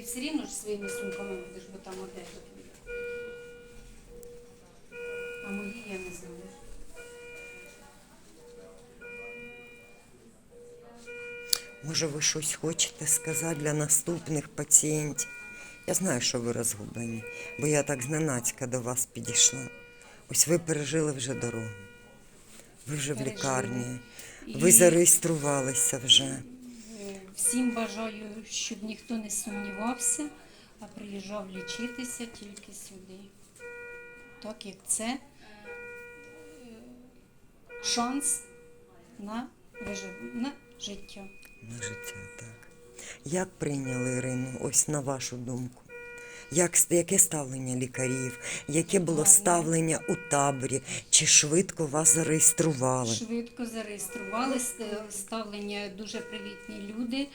все рівно ж своїми сумками будеш, бо там одежа твоя. А мої я не знаю. Може, ви щось хочете сказати для наступних пацієнтів? Я знаю, що ви розгублені, бо я так зненацька до вас підійшла. Ось ви пережили вже дорогу. Ви вже в лікарні. Ви зареєструвалися вже. Всім бажаю, щоб ніхто не сумнівався, а приїжджав лічитися тільки сюди. Так як це е, шанс на, на життя. На життя, так. Як прийняли Ірину, ось на вашу думку? Як, яке ставлення лікарів? Яке було ставлення у таборі? Чи швидко вас зареєстрували? Швидко зареєстрували, ст- ставлення дуже привітні люди,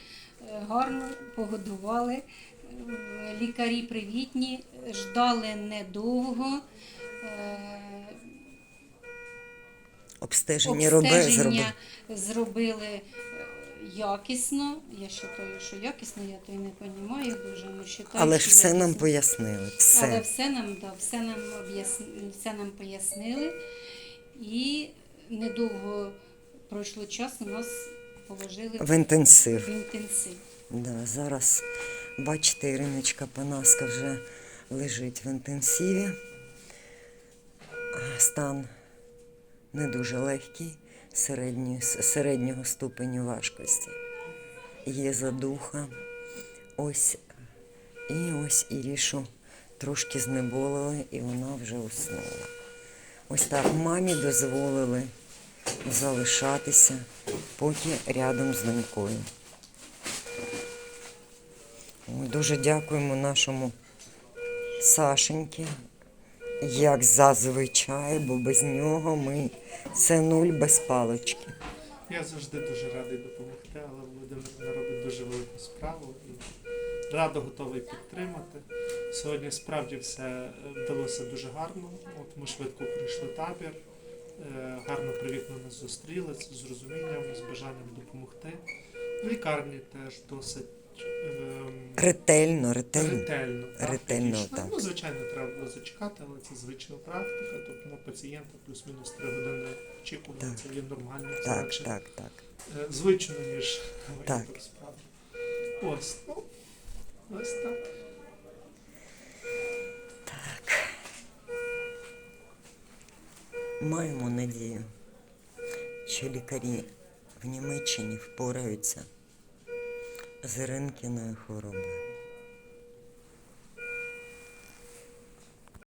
е, гарно погодували. Е, Лікарі привітні, ждали недовго. е, Обстеження зробили? Зробили е, якісно. Я вважаю, що якісно, я то й не розумію дуже. Ну, вважаю, Але ж все нам якісно. пояснили. Але Все. все нам, да, все нам об'ясни- все нам пояснили. І недовго пройшло часу, нас положили В інтенсив. в інтенсив. Да, зараз, бачите, Іриночка Панаска вже лежить в інтенсиві. Стан не дуже легкий, середньої- середнього ступеню важкості. Є задуха. Ось і ось Ірішу трошки знеболили, і вона вже уснула. Ось так мамі дозволили залишатися поки рядом з донькою. Дуже дякуємо нашому Сашеньки, як зазвичай, бо без нього ми це нуль без палички. Я завжди дуже радий допомогти, але Володимир робить дуже велику справу і радо готовий підтримати. Сьогодні справді все е, вдалося дуже гарно. От ми швидко пройшли табір, е, гарно привітно нас зустріли з розумінням, з бажанням допомогти. В лікарні теж досить Ретельно, ретельно. ретельно. так, Ретельно, так. Ну, звичайно, треба було зачекати, але це звична практика. Тобто на пацієнта плюс-мінус три години очікування. Так. Це є нормально. це Так, так, так. Е, звично, ніж Так. справді. Ось, ну, ось так. Маємо надію, що лікарі в Німеччині впораються з Іринкіною хворобою.